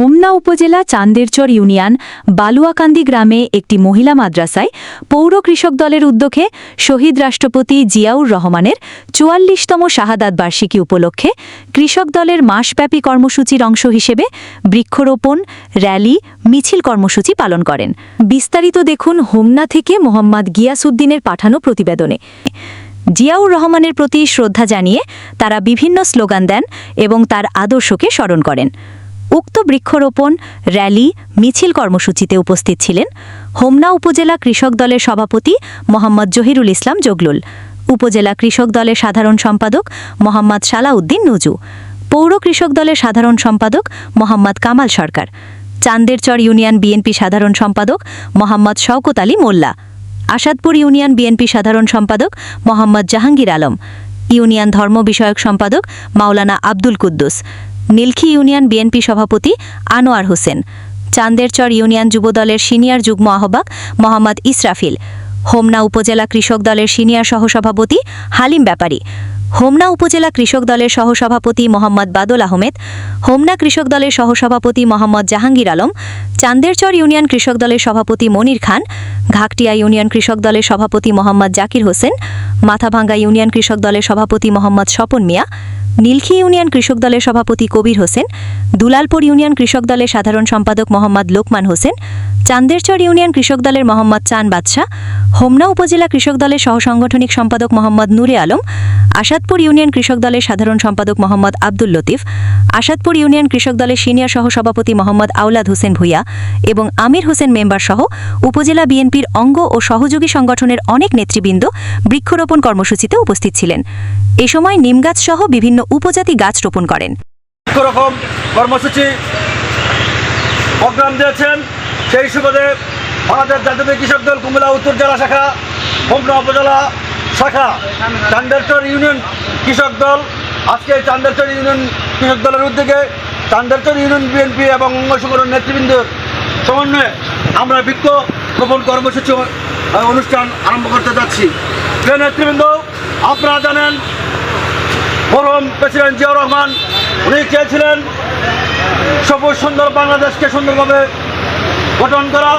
হোমনা উপজেলা চান্দেরচর ইউনিয়ন বালুয়াকান্দি গ্রামে একটি মহিলা মাদ্রাসায় পৌর কৃষক দলের উদ্যোগে শহীদ রাষ্ট্রপতি জিয়াউর রহমানের চুয়াল্লিশতম শাহাদাত বার্ষিকী উপলক্ষে কৃষক দলের মাসব্যাপী কর্মসূচির অংশ হিসেবে বৃক্ষরোপণ, র্যালি, মিছিল কর্মসূচি পালন করেন। বিস্তারিত দেখুন হোমনা থেকে মোহাম্মদ গিয়াসউদ্দিনের পাঠানো প্রতিবেদনে। জিয়াউর রহমানের প্রতি শ্রদ্ধা জানিয়ে তারা বিভিন্ন স্লোগান দেন এবং তার আদর্শকে স্মরণ করেন। উক্ত বৃক্ষরোপণ, র্যালি, মিছিল কর্মসূচিতে উপস্থিত ছিলেন হোমনা উপজেলা কৃষক দলের সভাপতি মোহাম্মদ জহিরুল ইসলাম জগলুল, উপজেলা কৃষক দলের সাধারণ সম্পাদক মোহাম্মদ সালাউদ্দিন নজু, পৌর কৃষক দলের সাধারণ সম্পাদক মোহাম্মদ কামাল সরকার, চান্দেরচর ইউনিয়ন বিএনপি সাধারণ সম্পাদক মোহাম্মদ শওকত আলী মোল্লা, আসাদপুর ইউনিয়ন বিএনপি সাধারণ সম্পাদক মোহাম্মদ জাহাঙ্গীর আলম, ইউনিয়ন ধর্ম বিষয়ক সম্পাদক মাওলানা আব্দুল কুদ্দুস নীলখি ইউনিয়ন বিএনপি সভাপতি আনোয়ার হোসেন, চান্দেরচর ইউনিয়ন যুবদলের সিনিয়র যুগ্ম আহ্বায়ক মোহাম্মদ ইসরাফিল, হোমনা উপজেলা কৃষক দলের সিনিয়র সহসভাপতি হালিম ব্যাপারী, হোমনা উপজেলা কৃষক দলের সহসভাপতি মোহাম্মদ বাদল আহমেদ, হোমনা কৃষক দলের সহসভাপতি মোহাম্মদ জাহাঙ্গীর আলম, চান্দেরচর ইউনিয়ন কৃষক দলের সভাপতি মনির খান, ঘাকটিয়া ইউনিয়ন কৃষক দলের সভাপতি মোহাম্মদ জাকির হোসেন, মাথাভাঙ্গা ইউনিয়ন কৃষক দলের সভাপতি মোহাম্মদ স্বপন মিয়া নীলখি ইউনিয়ন কৃষক দলের সভাপতি কবির হোসেন, দুলালপুর ইউনিয়ন কৃষক দলের সাধারণ সম্পাদক মোহাম্মদ লোকমান হোসেন চান্দেরচর ইউনিয়ন কৃষক দলের মোহাম্মদ চান বাদশাহ, হোমনা উপজেলা কৃষক দলের সহসাংগঠনিক সম্পাদক মোহাম্মদ নূরে আলম, আসাদপুর ইউনিয়ন কৃষক দলের সাধারণ সম্পাদক মোহাম্মদ আব্দুল লতিফ, আসাদপুর ইউনিয়ন কৃষক দলের সিনিয়র সহসভাপতি মোহাম্মদ আওলাদ হোসেন ভূঁইয়া এবং আমির হোসেন মেম্বার সহ উপজেলা বিএনপির অঙ্গ ও সহযোগী সংগঠনের অনেক নেতৃবৃন্দ বৃক্ষরোপণ কর্মসূচিতে উপস্থিত ছিলেন। এ সময় নিমগাছ সহ বিভিন্ন উপজাতি গাছ রোপণ করেন। কর্মসূচি প্রোগ্রাম দিয়েছেন। সেই সুবাদে আমাদের জাতীয় কৃষক দল কুমিল্লা উত্তর জেলা শাখা হোমনা উপজেলা শাখা চান্দেরচর ইউনিয়ন কৃষক দল, আজকে চান্দেরচর ইউনিয়ন কৃষক দলের উদ্যোগে চান্দেরচর ইউনিয়ন বিএনপি এবং অঙ্গ সংগঠন নেতৃবৃন্দের সমন্বয়ে আমরা রোপণ কর্মসূচি অনুষ্ঠান আরম্ভ করতে যাচ্ছি। প্রিয় নেতৃবৃন্দ, আপনারা জানেন প্রথম প্রেসিডেন্ট জিয়াউর রহমান, উনি চেয়েছিলেন সবুজ সুন্দর বাংলাদেশকে সুন্দরভাবে গঠন করা।